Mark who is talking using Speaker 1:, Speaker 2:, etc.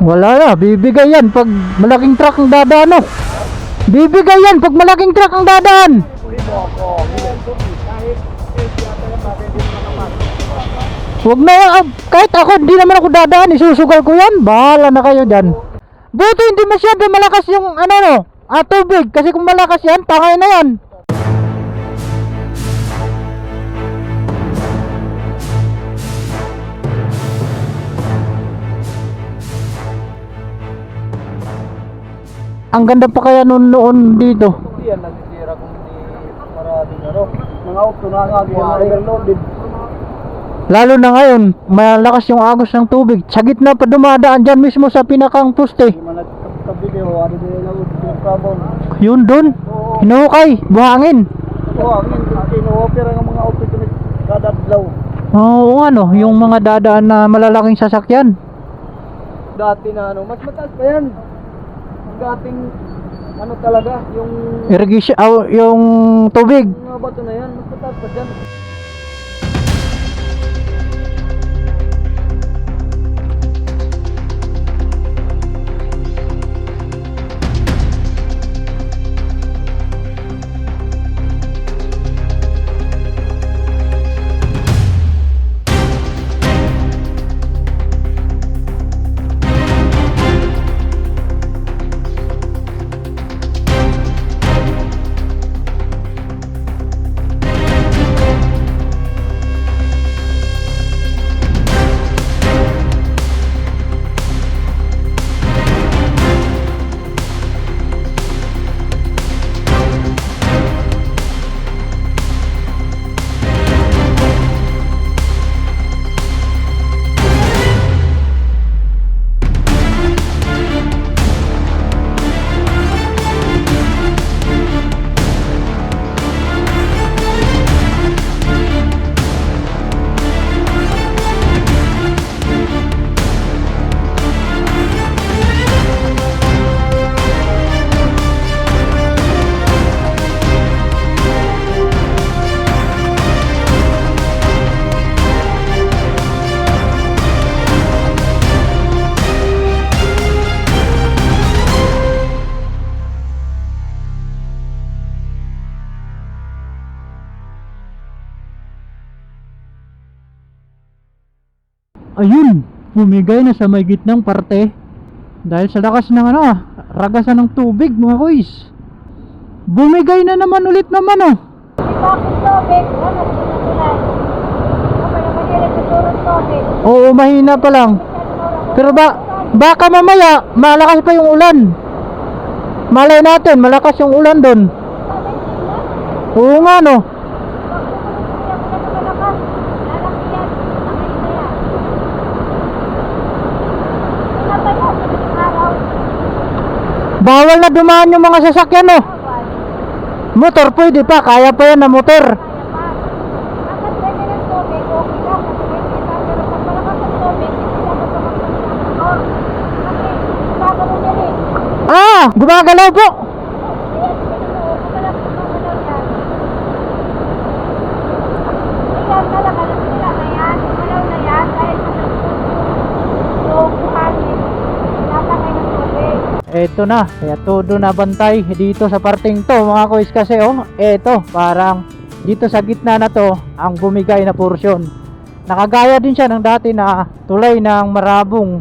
Speaker 1: Wala na, bibigay yan pag malaking truck ang dadaan. oh. Bibigay yan pag malaking truck ang dadaan. Huwag na, ah, kahit ako, hindi naman ako dadaan, isusugal ko yan. Bahala na kayo dyan. Buti hindi masyado malakas yung ano no, ah. Kasi kung malakas yan, tangay na yan. Ang ganda pa kaya noon noon dito.
Speaker 2: Hindi yan nasisira kung hindi maraming ano. Mga auto na nga, overloaded.
Speaker 1: Lalo na ngayon, malakas yung agos ng tubig. Sa gitna pa dumadaan dyan mismo sa pinakang poste. Yun dun,
Speaker 2: Oo.
Speaker 1: hinuhukay, buhangin.
Speaker 2: Oo, ang ino-opera ng mga auto kada adlaw.
Speaker 1: Oo ano, yung mga dadaan na malalaking sasakyan.
Speaker 2: Dati na ano, mas mataas pa yan. Ang dating ano talaga, yung
Speaker 1: Irrigation, ah, yung tubig.
Speaker 2: mga bato na yan, mas mataas pa dyan.
Speaker 1: Ayun, bumigay na sa may gitnang parte. Dahil sa lakas ng ano, ragasan ng tubig mga kuys. Bumigay na naman ulit naman oh.
Speaker 3: Tubig.
Speaker 1: Oo, mahina pa lang. Pero ba, baka mamaya, malakas pa yung ulan. Malay natin, malakas yung ulan doon. Oo nga no. Bawal na dumaan yung mga sasakyan no. Motor pwede pa, kaya pa yan na motor. Ah, gumagalaw po. Eto na, kaya todo na bantay dito sa parting to mga kuys kasi oh, eto parang dito sa gitna na to ang bumigay na porsyon. Nakagaya din siya ng dati na tulay ng marabong